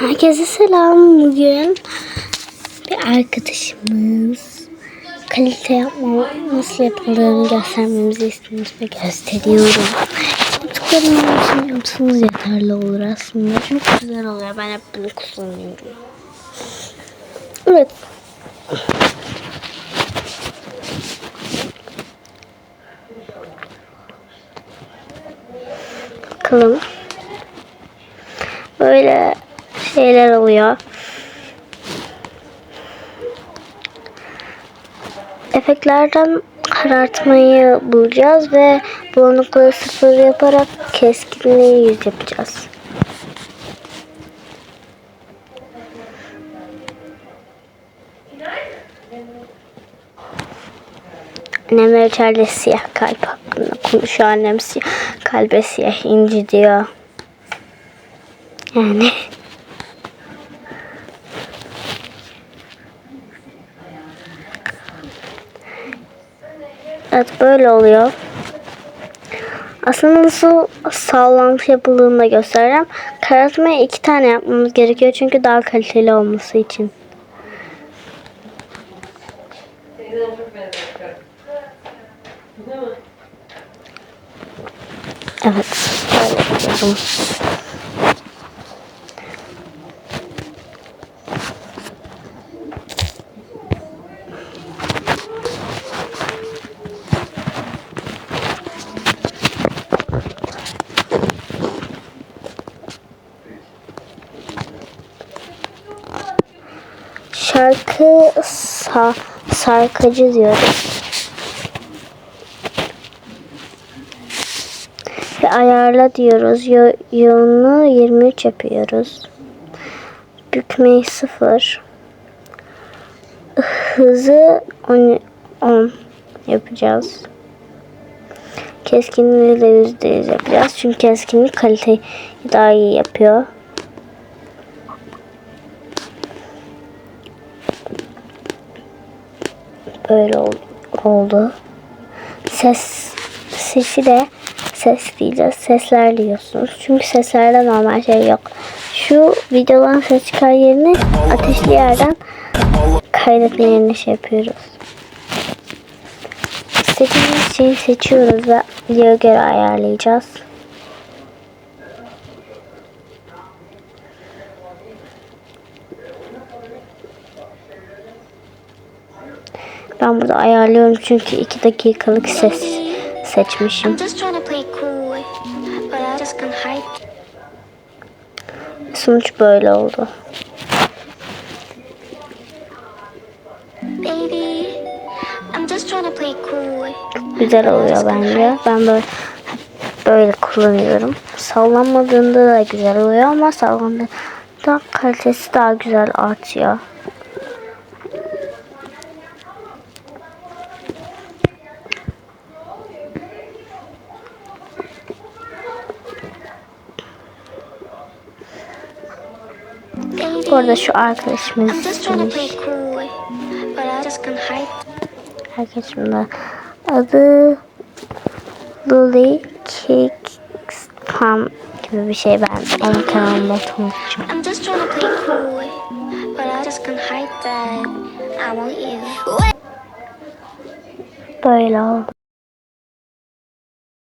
Herkese selam. Bugün bir arkadaşımız kalite yapma nasıl yapıldığını göstermemizi istemiş ve gösteriyorum. Yaptıklarımın için yapsanız yeterli olur aslında. Çok güzel oluyor. Ben hep bunu kullanıyorum. Evet. Bakalım. Böyle şeyler oluyor. Efektlerden karartmayı bulacağız ve bulanıklığı sıfır yaparak keskinliği yüz yapacağız. Annemler içeride siyah kalp hakkında konuşuyor. Annem siyah kalbe siyah inci diyor. Yani Evet böyle oluyor. Aslında nasıl sağlantı yapıldığını da göstereceğim. Karartmaya iki tane yapmamız gerekiyor çünkü daha kaliteli olması için. Evet, böyle. Şarkı sa sarkıcı diyoruz. Ve ayarla diyoruz. Yo yoğunluğu 23 yapıyoruz. Bükmeyi 0. Hızı 10, 10 yapacağız. Keskinliği de %100 yapacağız. Çünkü keskinlik kaliteyi daha iyi yapıyor. Böyle ol- oldu. Ses sesi de ses diyeceğiz. Sesler diyorsunuz. Çünkü seslerde normal şey yok. Şu videodan ses çıkar yerine ateşli yerden kaydetme yerine şey yapıyoruz. İstediğimiz şeyi seçiyoruz ve videoya göre ayarlayacağız. Ben burada ayarlıyorum çünkü 2 dakikalık ses seçmişim. Sonuç böyle oldu. Güzel oluyor bence. Ben böyle böyle kullanıyorum. Sallanmadığında da güzel oluyor ama sallandığında kalitesi daha güzel artıyor. Bu arada şu arkadaşımız istemiş. Arkadaşımın da adı Luli Kickspam gibi bir şey ben onun kanalında tanıtacağım. I'm just trying to play cool, but I just can't hide that I want you. Böyle oldu.